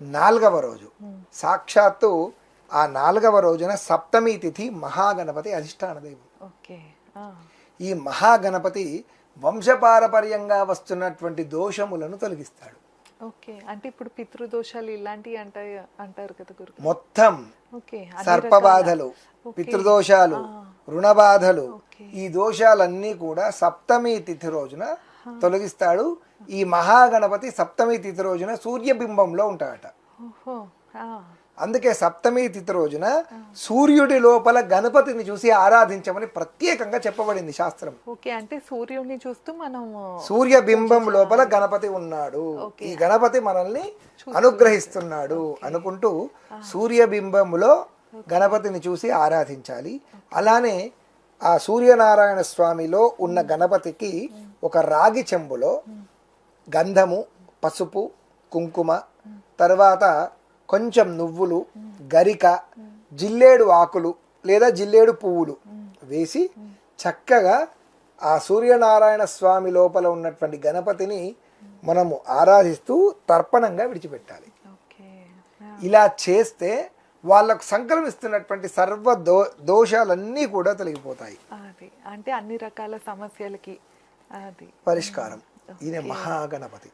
నాలుగవ రోజు. సాక్షాత్తు ఆ నాలుగవ రోజున సప్తమి తిథి మహాగణపతి అధిష్టాన దైవం ఓకే. ఆ, ఈ మహాగణపతి వంశపారపర్యంగా వస్తున్నటువంటి దోషములను తొలగిస్తాడు. ఓకే. అంటే ఇప్పుడు పితృదోషాలు ఇలాంటివి అంటారు కదా గురు మొత్తం సర్పబాధలు. పితృదోషాలు రుణబాధలు. ఈ దోషాలన్నీ కూడా సప్తమి తిథి రోజున తొలగిస్తాడు. ఈ మహాగణపతి సప్తమి తిథి రోజున సూర్యబింబంలో ఉంటాడట. అందుకే సప్తమి తిథి రోజున సూర్యుడి లోపల గణపతిని చూసి ఆరాధించమని ప్రత్యేకంగా చెప్పబడింది శాస్త్రం. ఓకే అంటే సూర్యుడిని చూస్తూ మనం సూర్యబింబం లోపల గణపతి ఉన్నాడు. ఈ గణపతి మనల్ని అనుగ్రహిస్తున్నాడు అనుకుంటూ సూర్యబింబములో గణపతిని చూసి ఆరాధించాలి. అలానే ఆ సూర్యనారాయణ స్వామిలో ఉన్న గణపతికి ఒక రాగి చెంబులో గంధము పసుపు కుంకుమ తర్వాత కొంచెం నువ్వులు గరిక జిల్లేడు ఆకులు లేదా జిల్లేడు పువ్వులు వేసి చక్కగా ఆ సూర్యనారాయణ స్వామి లోపల ఉన్నటువంటి గణపతిని మనము ఆరాధిస్తూ తర్పణంగా విడిచిపెట్టాలి. ఇలా చేస్తే వాళ్ళకు సంక్రమిస్తున్నటువంటి సర్వ దో దోషాలన్నీ కూడా తొలగిపోతాయి. అది. అంటే అన్ని రకాల సమస్యలకి అది. పరిష్కారం. ఈయన మహాగణపతి.